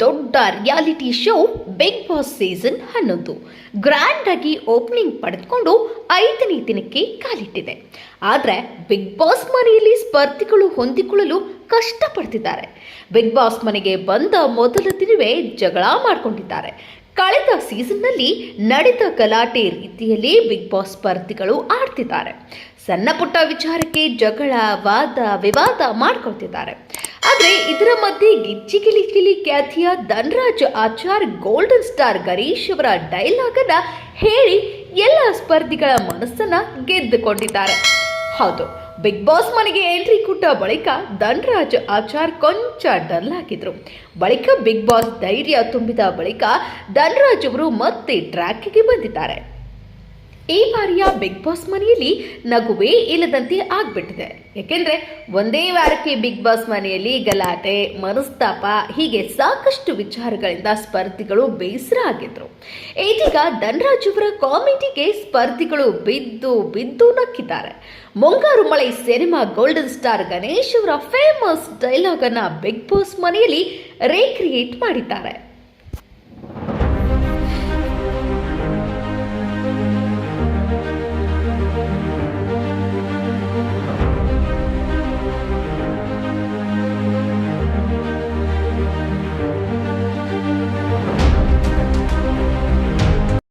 ದೊಡ್ಡ reality show Bigg Boss season ಹನ್ನೊಂದು. Grand ಆಗಿ ಓಪನಿಂಗ್ ಪಡೆದುಕೊಂಡು ಐದನೇ ದಿನಕ್ಕೆ ಕಾಲಿಟ್ಟಿದೆ. ಆದರೆ ಬಿಗ್ ಬಾಸ್ ಮನೆಯಲ್ಲಿ ಸ್ಪರ್ಧಿಗಳು ಹೊಂದಿಕೊಳ್ಳಲು ಕಷ್ಟಪಡ್ತಿದ್ದಾರೆ. ಬಿಗ್ ಬಾಸ್ ಮನೆಗೆ ಬಂದ ಮೊದಲ ದಿನವೇ ಜಗಳ ಮಾಡಿಕೊಂಡಿದ್ದಾರೆ. ಕಳೆದ ಸೀಸನ್ನಲ್ಲಿ ನಡೆದ ಗಲಾಟೆ ರೀತಿಯಲ್ಲಿ ಬಿಗ್ ಬಾಸ್ ಸ್ಪರ್ಧಿಗಳು ಆಡ್ತಿದ್ದಾರೆ. ಸಣ್ಣ ಪುಟ್ಟ ವಿಚಾರಕ್ಕೆ ಜಗಳ, ವಾದ, ವಿವಾದ ಮಾಡ್ಕೊಳ್ತಿದ್ದಾರೆ. ಆದರೆ ಇದರ ಮಧ್ಯೆ ಗಿಚ್ಚಿ ಗಿಲಿ ಗಿಲಿ ಖ್ಯಾತಿಯ ಧನ್ರಾಜ್ ಆಚಾರ್ ಗೋಲ್ಡನ್ ಸ್ಟಾರ್ ಗರೀಶ್ ಅವರ ಡೈಲಾಗ್ ಅನ್ನ ಹೇಳಿ ಎಲ್ಲ ಸ್ಪರ್ಧಿಗಳ ಮನಸ್ಸನ್ನ ಗೆದ್ದುಕೊಂಡಿದ್ದಾರೆ. ಹೌದು ಬಿಗ್ ಬಾಸ್ ಮನೆಗೆ ಎಂಟ್ರಿ ಕೊಟ್ಟ ಬಳಿಕ ಧನ್ರಾಜ್ ಆಚಾರ್ ಕೊಂಚ ಡಲ್ ಆಗಿದ್ರು. ಬಳಿಕ ಬಿಗ್ ಬಾಸ್ ಧೈರ್ಯ ತುಂಬಿದ ಬಳಿಕ ಧನ್ರಾಜ್ ಅವರು ಮತ್ತೆ ಟ್ರ್ಯಾಕ್ಗೆ ಬಂದಿದ್ದಾರೆ. ಈ ಬಾರಿಯ ಬಿಗ್ ಬಾಸ್ ಮನೆಯಲ್ಲಿ ನಗುವೇ ಇಲ್ಲದಂತೆ ಆಗ್ಬಿಟ್ಟಿದೆ. ಯಾಕೆಂದ್ರೆ ಒಂದೇ ವಾರಕ್ಕೆ ಬಿಗ್ ಬಾಸ್ ಮನೆಯಲ್ಲಿ ಗಲಾಟೆ, ಮನಸ್ತಾಪ, ಹೀಗೆ ಸಾಕಷ್ಟು ವಿಚಾರಗಳಿಂದ ಸ್ಪರ್ಧಿಗಳು ಬೇಸರ ಆಗಿದ್ರು. ಇದೀಗ ಧನರಾಜ್ ಅವರ ಕಾಮಿಡಿಗೆ ಸ್ಪರ್ಧಿಗಳು ಬಿದ್ದು ಬಿದ್ದು ನಕ್ಕಿದ್ದಾರೆ. ಮುಂಗಾರು ಮಳೆ ಸಿನಿಮಾ ಗೋಲ್ಡನ್ ಸ್ಟಾರ್ ಗಣೇಶ್ ಅವರ ಫೇಮಸ್ ಡೈಲಾಗ್ ಅನ್ನ ಬಿಗ್ ಬಾಸ್ ಮನೆಯಲ್ಲಿ ರೀಕ್ರಿಯೇಟ್ ಮಾಡಿದ್ದಾರೆ.